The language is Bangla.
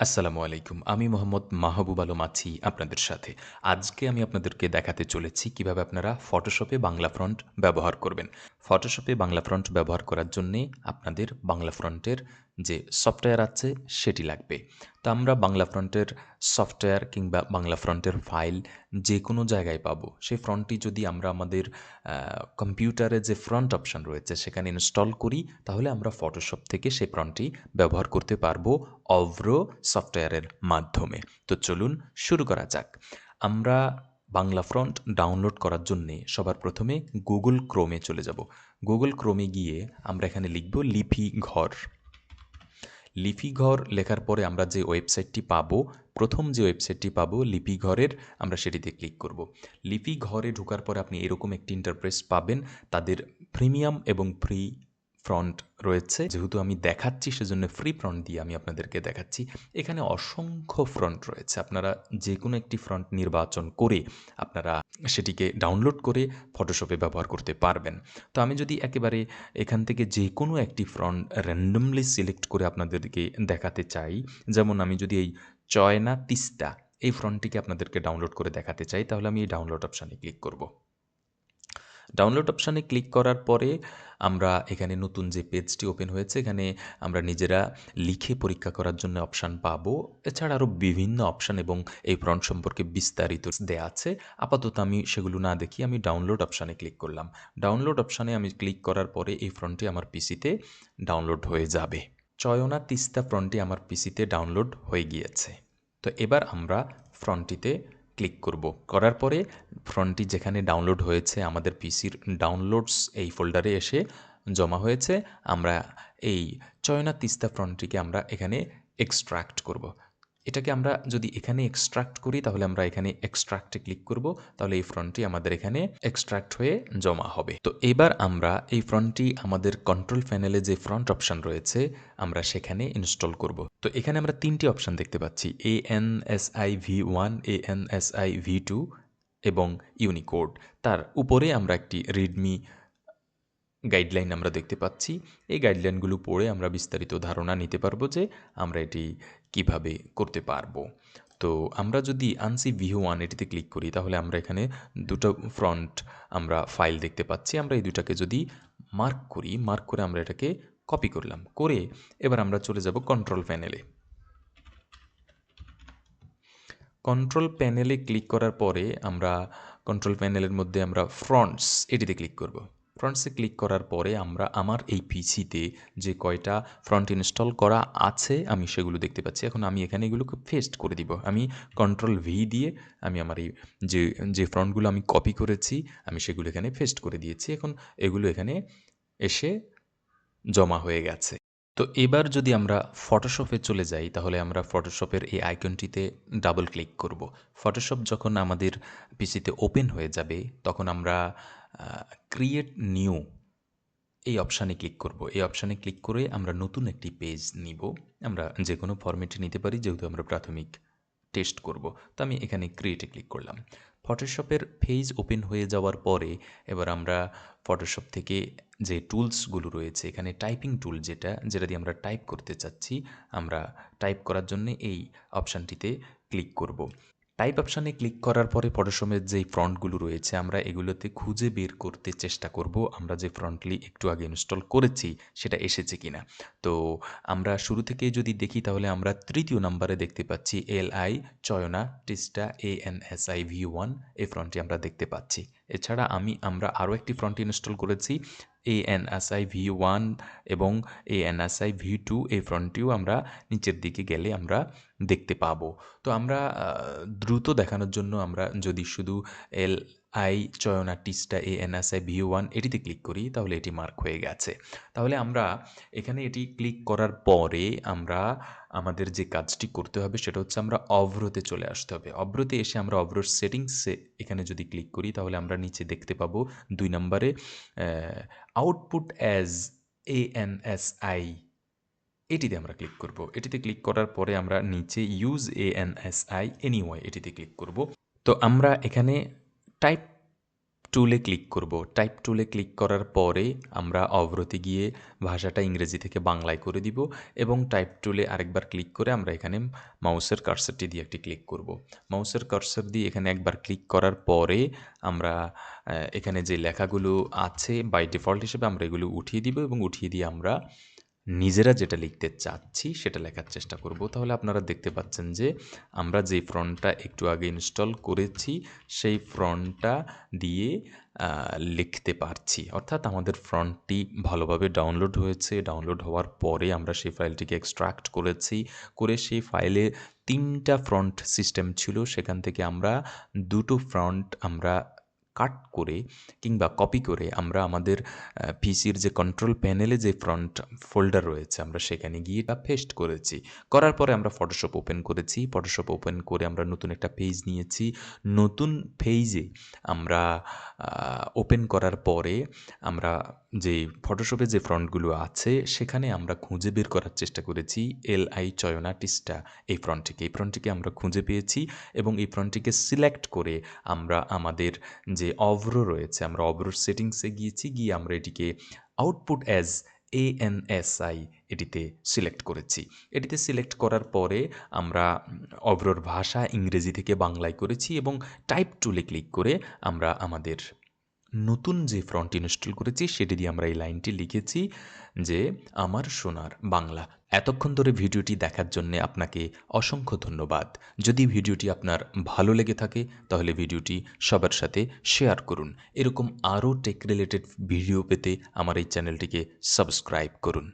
আসসালামু আলাইকুম। আমি মোহাম্মদ মাহবুব আলম আছি আপনাদের সাথে। আজকে আমি আপনাদেরকে দেখাতে চলেছি কীভাবে আপনারা ফটোশপে বাংলা ফ্রন্ট ব্যবহার করবেন। ফটোশপে বাংলা ফ্রন্ট ব্যবহার করার জন্যে আপনাদের বাংলা ফন্টের যে সফটওয়্যার আছে সেটি লাগবে। তো আমরা বাংলা ফ্রন্টের সফটওয়্যার কিংবা বাংলা ফ্রন্টের ফাইল যে কোনো জায়গায় পাবো। সেই ফ্রন্টটি যদি আমরা আমাদের কম্পিউটারে যে ফ্রন্ট অপশন রয়েছে সেখানে ইনস্টল করি, তাহলে আমরা ফটোশপ থেকে সেই ফ্রন্টটি ব্যবহার করতে পারব অভ্র সফটওয়্যারের মাধ্যমে। তো চলুন শুরু করা যাক। আমরা বাংলা ফ্রন্ট ডাউনলোড করার জন্যে সবার প্রথমে গুগল ক্রোমে চলে যাব। গুগল ক্রোমে গিয়ে আমরা এখানে লিখব লিপি ঘর। লিপি ঘর লেখার পরে আমরা যে ওয়েবসাইটটি পাব, প্রথম যে ওয়েবসাইটটি পাব, লিপিঘরের, আমরা সেটিতে ক্লিক করব। লিপিঘরে ঢোকার পরে আপনি এরকম একটি ইন্টারপ্রেস পাবেন, তাদের প্রিমিয়াম এবং ফ্রি ফ্রন্ট রয়েছে। যেহেতু আমি দেখাচ্ছি, সেজন্য ফ্রি ফ্রন্ট দিয়ে আমি আপনাদেরকে দেখাচ্ছি। এখানে অসংখ্য ফ্রন্ট রয়েছে। আপনারা যে কোনো একটি ফ্রন্ট নির্বাচন করে আপনারা সেটিকে ডাউনলোড করে ফটোশপে ব্যবহার করতে পারবেন। তো আমি যদি একেবারে এখান থেকে যে কোনো একটি ফ্রন্ট র্যান্ডমলি সিলেক্ট করে আপনাদেরকে দেখাতে চাই, যেমন আমি যদি এই চয়না তিস্তা এই ফ্রন্টটিকে আপনাদেরকে ডাউনলোড করে দেখাতে চাই, তাহলে আমি এই ডাউনলোড অপশানে ক্লিক করব। ডাউনলোড অপশানে ক্লিক করার পরে আমরা এখানে নতুন যে পেজটি ওপেন হয়েছে, এখানে আমরা নিজেরা লিখে পরীক্ষা করার জন্য অপশান পাবো। এছাড়া আরও বিভিন্ন অপশান এবং এই ফ্রন্ট সম্পর্কে বিস্তারিত দেয়া আছে। আপাতত আমি সেগুলো না দেখি, আমি ডাউনলোড অপশানে ক্লিক করলাম। ডাউনলোড অপশানে আমি ক্লিক করার পরে এই ফ্রন্টটি আমার পিসিতে ডাউনলোড হয়ে যাবে। চয়না তিস্তা ফ্রন্টটি আমার পিসিতে ডাউনলোড হয়ে গিয়েছে। তো এবার আমরা ফ্রন্টটিতে ক্লিক করব। করার পরে ফ্রন্টটি যেখানে ডাউনলোড হয়েছে, আমাদের পিসির ডাউনলোডস এই ফোল্ডারে এসে জমা হয়েছে। আমরা এই চয়না তিস্তা ফ্রন্টটিকে আমরা এখানে এক্সট্রাক্ট করব। এটাকে আমরা যদি এখানে এক্সট্রাক্ট করি, তাহলে আমরা এখানে এক্সট্রাক্টে ক্লিক করব। তাহলে এই ফ্রন্টটি আমাদের এখানে এক্সট্রাক্ট হয়ে জমা হবে। তো এবার আমরা এই ফ্রন্টটি আমাদের কন্ট্রোল প্যানেলে যে ফ্রন্ট অপশান রয়েছে, আমরা সেখানে ইনস্টল করব। তো এখানে আমরা তিনটি অপশান দেখতে পাচ্ছি A N S I V one A N S I V two এবং ইউনিকোড তার উপরে আমরা একটি রিডমি গাইডলাইন আমরা দেখতে পাচ্ছি। এই গাইডলাইনগুলো পড়ে আমরা বিস্তারিত ধারণা নিতে পারব যে আমরা এটি কীভাবে করতে পারব। তো আমরা যদি আনসি ভিউ ওয়ান এটিতে ক্লিক করি, তাহলে আমরা এখানে দুটো ফ্রন্ট আমরা ফাইল দেখতে পাচ্ছি। আমরা এই দুটাকে যদি মার্ক করি মার্ক করে আমরা এটাকে কপি করলাম। করে এবার আমরা চলে যাব কন্ট্রোল প্যানেলে কন্ট্রোল প্যানেলে ক্লিক করার পরে আমরা কন্ট্রোল প্যানেলের মধ্যে আমরা ফ্রন্টস এটিতে ক্লিক করব। ফ্রন্টসে ক্লিক করার পরে আমরা আমার এই পিসিতে যে কয়টা ফ্রন্ট ইনস্টল করা আছে, আমি সেগুলো দেখতে পাচ্ছি। এখন আমি এখানে এগুলোকে ফেস্ট করে দিব। আমি কন্ট্রোল ভি দিয়ে আমি আমার এই যে যে ফ্রন্টগুলো আমি কপি করেছি, আমি সেগুলো এখানে ফেস্ট করে দিয়েছি। এখন এগুলো এখানে এসে জমা হয়ে গেছে। তো এবার যদি আমরা ফটোশপে চলে যাই, তাহলে আমরা ফটোশপের এই আইকনটিতে ডাবল ক্লিক করব। ফটোশপ যখন আমাদের পিসিতে ওপেন হয়ে যাবে, তখন আমরা ক্রিয়েট নিউ এই অপশানে ক্লিক করব। এই অপশানে ক্লিক করে আমরা নতুন একটি পেজ নিব। আমরা যে কোনো ফরম্যাটে নিতে পারি, যেহেতু আমরা প্রাথমিক টেস্ট করব। তো আমি এখানে ক্রিয়েটে ক্লিক করলাম। ফটোশপের পেজ ওপেন হয়ে যাওয়ার পরে এবার আমরা ফটোশপ থেকে যে টুলসগুলো রয়েছে, এখানে টাইপিং টুল যেটা যেটা দিয়ে আমরা টাইপ করতে চাচ্ছি, আমরা টাইপ করার জন্য এই অপশানটিতে ক্লিক করব। টাইপ অপশানে ক্লিক করার পরে ফটোশপের যেই ফ্রন্টগুলো রয়েছে, আমরা এগুলোতে খুঁজে বের করতে চেষ্টা করব। আমরা যে ফ্রন্টলি একটু আগে ইনস্টল করেছি, সেটা এসেছে কিনা। তো আমরা শুরু থেকে যদি দেখি, তাহলে আমরা তৃতীয় নাম্বারে দেখতে পাচ্ছি L I Chayna টিস্টা A N S I V one এই ফ্রন্টটি আমরা দেখতে পাচ্ছি। এছাড়া আমি, আমরা আরও একটি ফ্রন্ট ইনস্টল করেছি A NSI S I V one এবং A NSI S I V two এই ফ্রন্টটিও আমরা নিচের দিকে গেলে আমরা দেখতে পাবো। তো আমরা দ্রুত দেখানোর জন্য আমরা যদি শুধু এল আই চয়ন আর্টিস্টটা A N S I V one এটিতে ক্লিক করি, তাহলে এটি মার্ক হয়ে গেছে। তাহলে আমরা এখানে এটি ক্লিক করার পরে আমরা আমাদের যে কাজটি করতে হবে, সেটা হচ্ছে আমরা অভ্রতে চলে আসতে হবে। অভ্রতে এসে আমরা অভ্রর সেটিংসে এখানে যদি ক্লিক করি, তাহলে আমরা নিচে দেখতে পাবো দুই নম্বরে output as A N S I এটিতে আমরা ক্লিক করব। এটিতে ক্লিক করার পরে আমরা নিচে use A N S I এনিওয়াই এটিতে ক্লিক করব। তো আমরা এখানে টাইপ টুলে ক্লিক করব। টাইপ টুলে ক্লিক করার পরে আমরা অবরতি গিয়ে ভাষাটা ইংরেজি থেকে বাংলায় করে দিব এবং টাইপ টুলে আরেকবার ক্লিক করে আমরা এখানে মাউসের কার্সারটি দিয়ে একটি ক্লিক করব। মাউসের কার্সার দিয়ে এখানে একবার ক্লিক করার পরে আমরা এখানে যে লেখাগুলো আছে বাই ডিফল্ট হিসেবে আমরা এগুলো উঠিয়ে দিব এবং উঠিয়ে দিয়ে আমরা নিজেরা যেটা লিখতে চাচ্ছি, সেটা লেখার চেষ্টা করব। তাহলে আপনারা দেখতে পাচ্ছেন যে, আমরা যে ফ্রন্টটা একটু আগে ইনস্টল করেছি, সেই ফ্রন্টটা দিয়ে লিখতে পারছি। অর্থাৎ আমাদের ফ্রন্টটি ভালোভাবে ডাউনলোড হয়েছে। ডাউনলোড হওয়ার পরে আমরা সেই ফাইলটিকে এক্সট্রাক্ট করেছি। করে সেই ফাইলে তিনটা ফ্রন্ট সিস্টেম ছিল। সেখান থেকে আমরা দুটো ফ্রন্ট আমরা কাট করে কিংবা কপি করে আমরা আমাদের পিসির যে কন্ট্রোল প্যানেলে যে ফ্রন্ট ফোল্ডার রয়েছে আমরা সেখানে গিয়ে এটা পেস্ট করেছি। করার পরে আমরা ফটোশপ ওপেন করেছি। ফটোশপ ওপেন করে আমরা নতুন একটা পেজ নিয়েছি। নতুন পেজে আমরা ওপেন করার পরে আমরা যে ফটোশপে যে ফ্রন্টগুলো আছে সেখানে আমরা খুঁজে বের করার চেষ্টা করেছি। এল আই চয়নাটিস্টা এই ফ্রন্টটিকে এই ফ্রন্টটিকে আমরা খুঁজে পেয়েছি এবং এই ফ্রন্টটিকে সিলেক্ট করে আমরা আমাদের যে অভ্র রয়েছে, আমরা অভ্র সেটিংসে গিয়েছি, গিয়ে আমরা এটিকে output as ANSI N S I এটিতে সিলেক্ট করেছি। এটিতে সিলেক্ট করার পরে আমরা অভ্রর ভাষা ইংরেজি থেকে বাংলায় করেছি এবং টাইপ টুলে ক্লিক করে আমরা আমাদের নতুন যে ফ্রন্ট ইনস্টল করেছি, সেটি দিয়ে আমরা এই লাইনটি লিখেছি যে, আমার সোনার বাংলা। এতক্ষণ ধরে ভিডিওটি দেখার জন্য আপনাকে অসংখ্য ধন্যবাদ। যদি ভিডিওটি আপনার ভালো লেগে থাকে, তাহলে ভিডিওটি সবার সাথে শেয়ার করুন। এরকম আরও টেক রিলেটেড ভিডিও পেতে আমার এই চ্যানেলটিকে সাবস্ক্রাইব করুন।